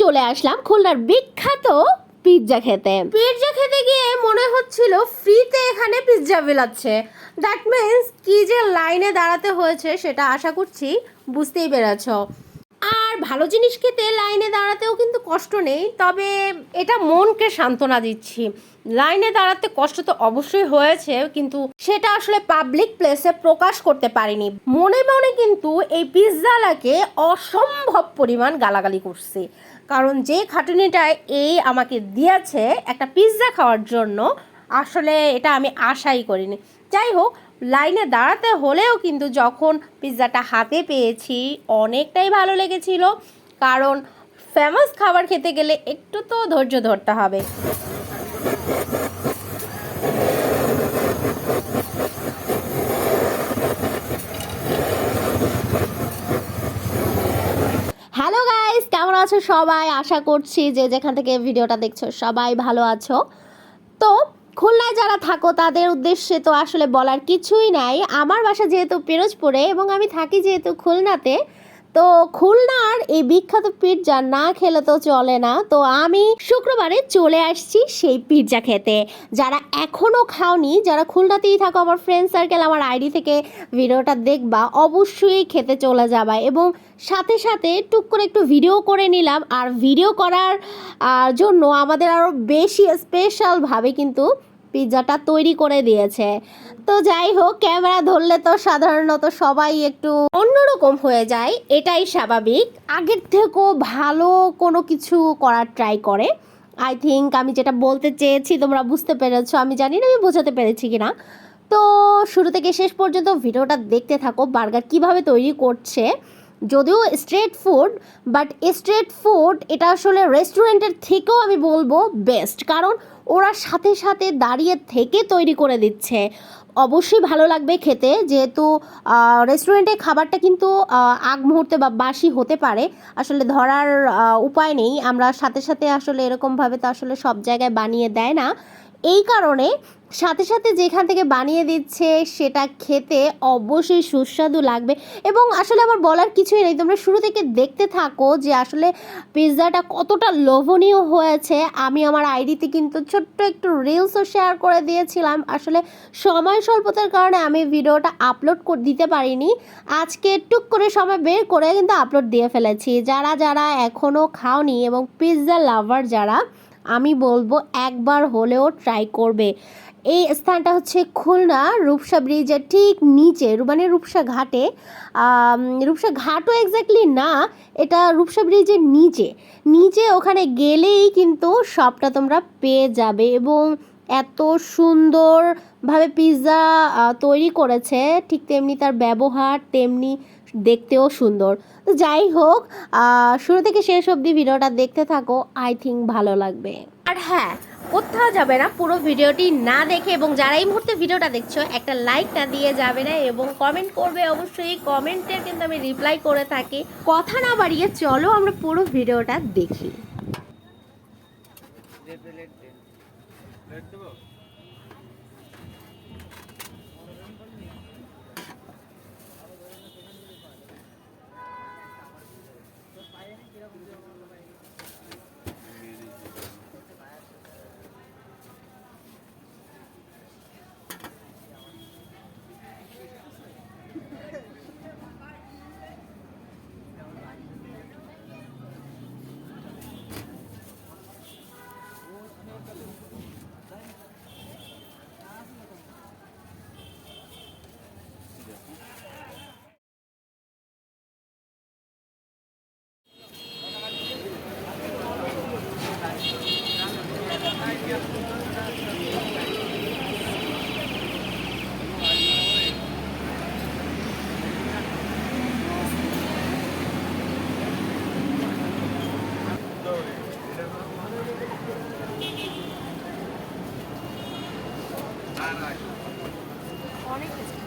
চলে আসলাম খুলনার বিখ্যাত পিৎজা খেতে। পিৎজা খেতে গিয়ে মনে হচ্ছিল ফ্রিতে এখানে পিৎজা বিলাচ্ছে। দ্যাট মিন্স কি যে লাইনে দাঁড়াতে হয়েছে সেটা আশা করছি বুঝতেই পেরেছ। ভালো জিনিস খেতে লাইনে দাঁড়াতেও কিন্তু কষ্ট নেই, তবে এটা মনকে সান্ত্বনা দিচ্ছি। লাইনে দাঁড়াতে কষ্ট তো অবশ্যই হয়েছে, কিন্তু সেটা আসলে পাবলিক প্লেসে প্রকাশ করতে পারিনি। মনে মনে কিন্তু এই পিৎজালাকে অসম্ভব পরিমাণ গালাগালি করছি। কারণ যে খাটুনিটা এই আমাকে দিয়েছে একটা পিৎজা খাওয়ার জন্য, আসলে এটা আমি আশাই করিনি। যাই হোক লাইনে দাঁড়াতে হলেও কিন্তু যখন পিৎজাটা হাতে পেয়েছি, অনেকটাই ভালো লেগেছিল। কারণ ফেমাস খাবার খেতে গেলে একটু তো ধৈর্য ধরতে হবে। হ্যালো গাইস কেমন আছো সবাই? আশা করছি যে যেখান থেকে ভিডিওটা দেখছ সবাই ভালো আছো। তো খুলনায় যারা থাকো, তাদের উদ্দেশ্যে তো আসলে বলার কিছুই নাই। আমার বাসা যেহেতু পিরোজপুরে এবং আমি থাকি যেহেতু খুলনাতে তো খুলনার এই বিখ্যাত পিৎজা না খেলে তো চলে না। তো আমি শুক্রবারে চলে আসছি সেই পিৎজা খেতে। যারা এখনও খাওনি, যারা খুলনাতেই থাকো, আমার ফ্রেন্ড সার্কেল আমার আইডি থেকে ভিডিওটা দেখবা, অবশ্যই খেতে চলে যাবা এবং সাথে সাথে টুক করে একটু ভিডিও করে নিলাম। আর ভিডিও করার জন্য আমাদের আরও বেশি স্পেশালভাবে কিন্তু পিৎজাটা তৈরি করে দিয়েছে। তো যাই হোক, ক্যামেরা ধরলে তো সাধারণত সবাই একটু অন্যরকম হয়ে যায়, এটাই স্বাভাবিক। আগের থেকেও ভালো কোনো কিছু করার ট্রাই করে। আই থিঙ্ক আমি যেটা বলতে চেয়েছি, তোমরা বুঝতে পেরেছ, আমি জানি না আমি বোঝাতে পেরেছি কি না তো শুরু থেকে শেষ পর্যন্ত ভিডিওটা দেখতে থাকো, বার্গার কীভাবে তৈরি করছে। যদিও street food, but street food এটা আসলে রেস্টুরেন্টের থেকেও আমি বলব বেস্ট কারণ ওরা সাথে সাথে দাঁড়িয়ে থেকে তৈরি করে দিচ্ছে। অবশ্যই ভালো লাগবে খেতে, যেহেতু রেস্টুরেন্টে খাবারটা কিন্তু আগ মুহূর্তে বা বাসি হতে পারে। আসলে ধরার উপায় নেই। আমরা সাথে সাথে আসলে এরকমভাবে তো আসলে সব জায়গায় বানিয়ে দেয় না। এই কারণে সাথে সাথে যেখান থেকে বানিয়ে দিচ্ছে সেটা খেতে অবশ্যই সুস্বাদু লাগবে। এবং আসলে আমার বলার কিছুই নেই। তোমরা শুরু থেকে দেখতে থাকো যে আসলে পিৎজাটা কতটা লোভনীয় হয়েছে। আমি আমার আইডিতে কিন্তু ছোট্ট একটু রিলসও শেয়ার করে দিয়েছিলাম। আসলে সময় স্বল্পতার কারণে আমি ভিডিওটা আপলোড দিতে পারিনি। আজকে টুক করে সময় বের করে কিন্তু আপলোড দিয়ে ফেলেছি। যারা যারা এখনও খাওনি এবং পিৎজা লাভার যারা আমি বলব একবার হলেও ট্রাই করবে। এই স্থানটা হচ্ছে খুলনা রূপসা ব্রিজের ঠিক নিচে মানে রূপসা ঘাটে। রূপসা ঘাটও এক্স্যাক্টলি না, এটা রূপসা ব্রিজের নিচে। নিচে ওখানে গেলেই কিন্তু সবটা তোমরা পেয়ে যাবে এবং এত সুন্দরভাবে পিৎজা তৈরি করেছে, ঠিক তেমনি তার ব্যবহার, তেমনি দেখতেও সুন্দর তো যাই হোক শুরু থেকে শেষ অবধি ভিডিওটা দেখতে থাকো আই থিঙ্ক ভালো লাগবে আর হ্যাঁ কোথাও যাবে না পুরো ভিডিওটি না দেখে এবং যারা এই মুহূর্তে ভিডিওটা দেখছ একটা লাইক না দিয়ে যাবে না এবং কমেন্ট করবে অবশ্যই কমেন্টের কিন্তু আমি রিপ্লাই করে থাকি কথা না বাড়িয়ে চলো আমরা পুরো ভিডিওটা দেখি অনেক কিছু